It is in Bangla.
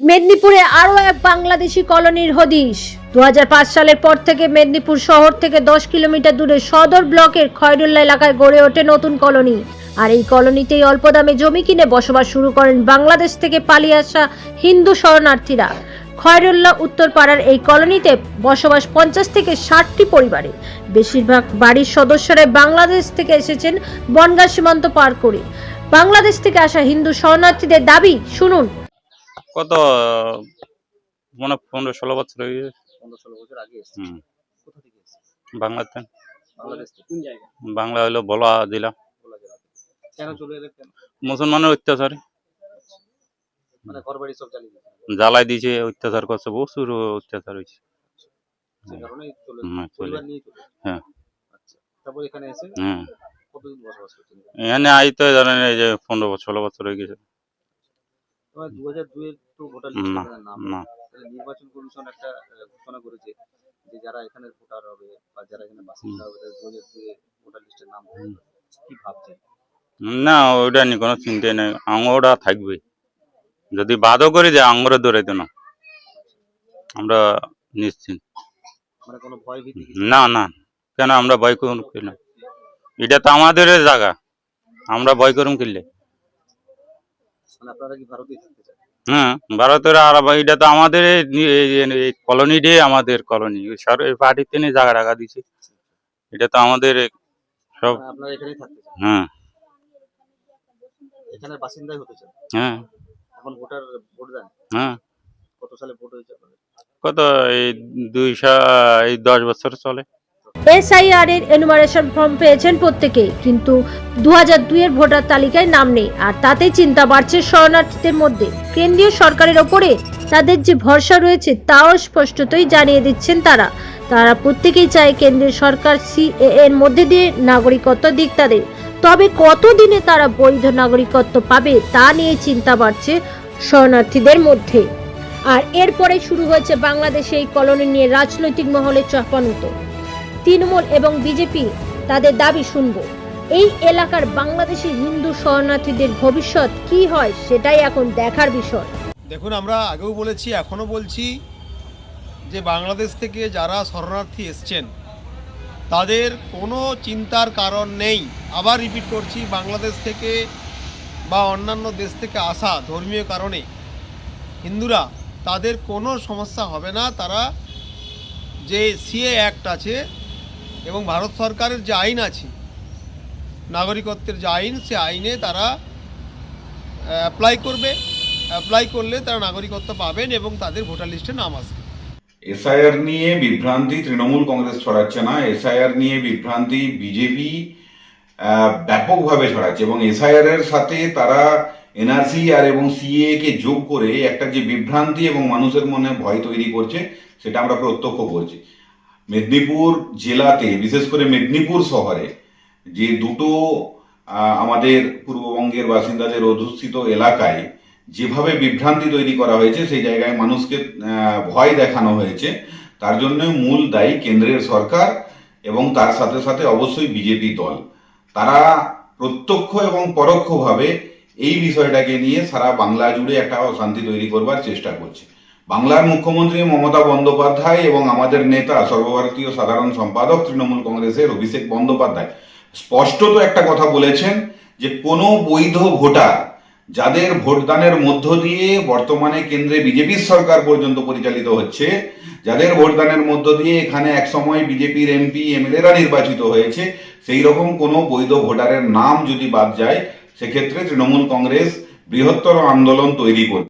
মেদিনীপুরে আরও এক বাংলাদেশি কলোনির হদিশ। দু হাজার পাঁচ সালের পর থেকে মেদিনীপুর শহর থেকে দশ কিলোমিটার দূরে সদর ব্লকের খয়রুল্লা এলাকায় গড়ে ওঠে নতুন কলোনি। আর এই কলোনিতেই অল্প দামে জমি কিনে বসবাস শুরু করেন বাংলাদেশ থেকে পালিয়ে আসা হিন্দু শরণার্থীরা। খয়রুল্লাহ উত্তরপাড়ার এই কলোনিতে বসবাস পঞ্চাশ থেকে ষাটটি পরিবারে। বেশিরভাগ বাড়ির সদস্যরা বাংলাদেশ থেকে এসেছেন বনগা সীমান্ত পার করে। বাংলাদেশ থেকে আসা হিন্দু শরণার্থীদের দাবি, শুনুন। কত মনে পনেরো ষোলো বছর হয়ে গেছে। পনেরো ষোলো বছর আগে হুম। কোথা থেকে বাংলাতে। বাংলা হলো বলা জেলা। কেন মুসলমানের অত্যাচারে। মানে জ্বালাই দিয়েছে অত্যাচার করছে প্রচুর অত্যাচার হয়েছে। এসেছে। হ্যাঁ। আচ্ছা তারপর এখানে হ্যাঁ। এখানে আইতে জানেন এই যে পনেরো ষোলো বছর হয়ে গেছে। দু হাজার দুয়ের তো ভোটার লিস্টে নাম না নির্বাচন কমিশন একটা ঘোষণা করেছে যে যারা এখানে ভোটার হবে বা যারা এখানে বাসিন্দা হবে তাদের দু হাজার দুয়ে ভোটার নাম। কি ভাবছেন না ওইটা নিয়ে কোনো চিন্তা নেই। আঙুরটা থাকবে। যদি বাদও করে যায় আঙুরে ধরে দেন আমরা নিশ্চিন্ত। মানে? না না। কেন আমরা ভয় করুন কেন? এটা তো আমাদের জায়গা। আমরা ভয় করুন কিনলে মানে আপনারা কি ভারতেই থাকতে চান হ্যাঁ ভারতের এটা তো আমাদের কলোনিটাই আমাদের কলোনি পার্টিতে নিয়ে জায়গা টাকা দিছে এটা তো আমাদের সব মানে হ্যাঁ। এখানের বাসিন্দাই হতে চান? হ্যাঁ। এখন ভোটার ভোট দেন? হ্যাঁ। কত সালে ভোট হয়েছে আপনাদের? কত এই দুইশো এই দশ বছর চলে। এসআইআর এর এনুমারেশন ফর্ম পেয়েছেন প্রত্যেকে, কিন্তু দু হাজার দুইয়ের ভোটার তালিকায় নাম নেই। আর তাতেই চিন্তা বাড়ছে শরণার্থীদের মধ্যে। কেন্দ্রীয় সরকারের ওপরে তাদের যে ভরসা রয়েছে, তাও স্পষ্টতই জানিয়ে দিচ্ছেন তারা। তারা প্রত্যেকেই চায় কেন্দ্রীয় সরকার সিএ এর মধ্যে দিয়ে নাগরিকত্ব দিক তাদের। তবে কতদিনে তারা বৈধ নাগরিকত্ব পাবে, তা নিয়ে চিন্তা বাড়ছে শরণার্থীদের মধ্যে। আর এরপরে শুরু হয়েছে বাংলাদেশে এই কলোনি নিয়ে রাজনৈতিক মহলে চাপানুত তৃণমূল এবং বিজেপি তাদের দাবি শুনব। এই এলাকার বাংলাদেশি হিন্দু শরণার্থীদের ভবিষ্যৎ কি হয় সেটাই এখন দেখার বিষয়। দেখুন, আমরা আগেও বলেছি, এখনও বলছি যে বাংলাদেশ থেকে যারা শরণার্থী এসছেন, তাদের কোনো চিন্তার কারণ নেই। আবার রিপিট করছি, বাংলাদেশ থেকে বা অন্যান্য দেশ থেকে আসা ধর্মীয় কারণে হিন্দুরা, তাদের কোনো সমস্যা হবে না। তারা যে সিএ অ্যাক্ট আছে এবং ভারত সরকারের যে আইন আছে, নাগরিকত্বের যে আইন, সে আইনে তারা অ্যাপ্লাই করবে। অ্যাপ্লাই করলে তারা নাগরিকত্ব পাবেন এবং তাদের ভোটার লিস্টে নাম আসবে। এসআইআর নিয়ে বিভ্রান্তি তৃণমূল কংগ্রেস ছড়াচ্ছে না। এসআইআর নিয়ে বিভ্রান্তি বিজেপি ব্যাপকভাবে ছড়াচ্ছে এবং এসআইআর এর সাথে তারা এনআরসি আর এবং সিএ কে যোগ করে একটা যে বিভ্রান্তি এবং মানুষের মনে ভয় তৈরি করছে, সেটা আমরা প্রত্যক্ষ করছি। মেদিনীপুর জেলাতে, বিশেষ করে মেদিনীপুর শহরে, যে দুটো আমাদের পূর্ববঙ্গের বাসিন্দাদের অধ্যুষিত এলাকায় যেভাবে বিভ্রান্তি তৈরি করা হয়েছে, সেই জায়গায় মানুষকে ভয় দেখানো হয়েছে। তার জন্য মূল দায়ী কেন্দ্রের সরকার এবং তার সাথে সাথে অবশ্যই বিজেপি দল। তারা প্রত্যক্ষ এবং পরোক্ষভাবে এই বিষয়টাকে নিয়ে সারা বাংলা জুড়ে একটা অশান্তি তৈরি করবার চেষ্টা করছে। বাংলার মুখ্যমন্ত্রী মমতা বন্দ্যোপাধ্যায় এবং আমাদের নেতা, সর্বভারতীয় সাধারণ সম্পাদক তৃণমূল কংগ্রেসের অভিষেক বন্দ্যোপাধ্যায়। স্পষ্টত একটা কথা বলেছেন যে কোনো বৈধ ভোটার যাদের ভোটদানের মধ্য দিয়ে বর্তমানে কেন্দ্রে বিজেপির সরকার পর্যন্ত পরিচালিত হচ্ছে, যাদের ভোটদানের মধ্য দিয়ে এখানে একসময় বিজেপির এমপি, এমএলএরা নির্বাচিত হয়েছে, সেই রকম কোনো বৈধ ভোটারের নাম যদি বাদ যায়, সেক্ষেত্রে তৃণমূল কংগ্রেস বৃহত্তর আন্দোলন তৈরি করবে।